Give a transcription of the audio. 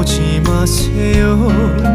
오지 마세요.